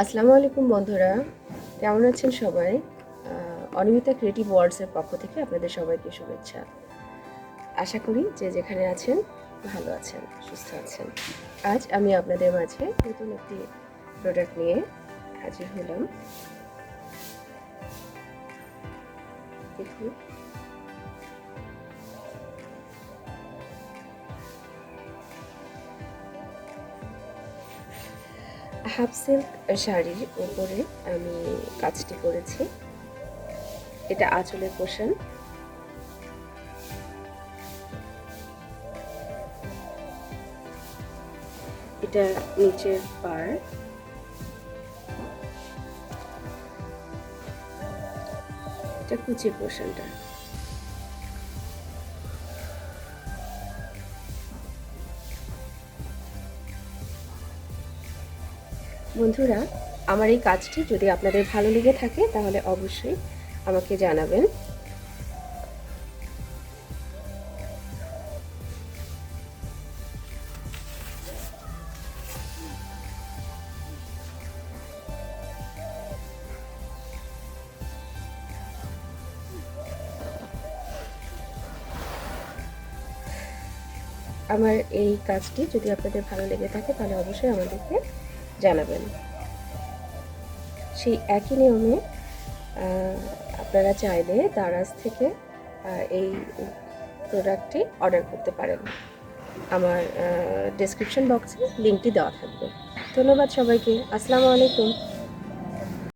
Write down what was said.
আসসালামু আলাইকুম বন্ধুরা। কেমন আছেন সবাই? অনিমিতা ক্রিয়েটিভ ওয়ার্ডসের পক্ষ থেকে আপনাদের সবাইকে শুভেচ্ছা। আশা করি যে যেখানে আছেন, ভালো আছেন, সুস্থ আছেন। আজ আমি আপনাদের মাঝে নতুন একটি প্রোডাক্ট নিয়ে হাজির হলাম। দেখুন। হাফ সিল্ক শাড়ির উপরে আমি কাজটি করেছি। এটা আঁচলের পোষণ এটা নিচের পার এটা কুচির পোষণটা বন্ধুরা, আমার এই কাজটি যদি আপনাদের ভালো লেগে থাকে, তাহলে অবশ্যই আমাকে জানাবেন। আমার এই কাজটি যদি আপনাদের ভালো লেগে থাকে, তাহলে অবশ্যই আমাদেরকে জানাবেন। সেই একই নিয়মে আপনারা চাইলে দারাজ থেকে এই প্রোডাক্টটি অর্ডার করতে পারেন। আমার ডেসক্রিপশন বক্সে লিঙ্কটি দেওয়া থাকবে। ধন্যবাদ সবাইকে। আসসালামু আলাইকুম।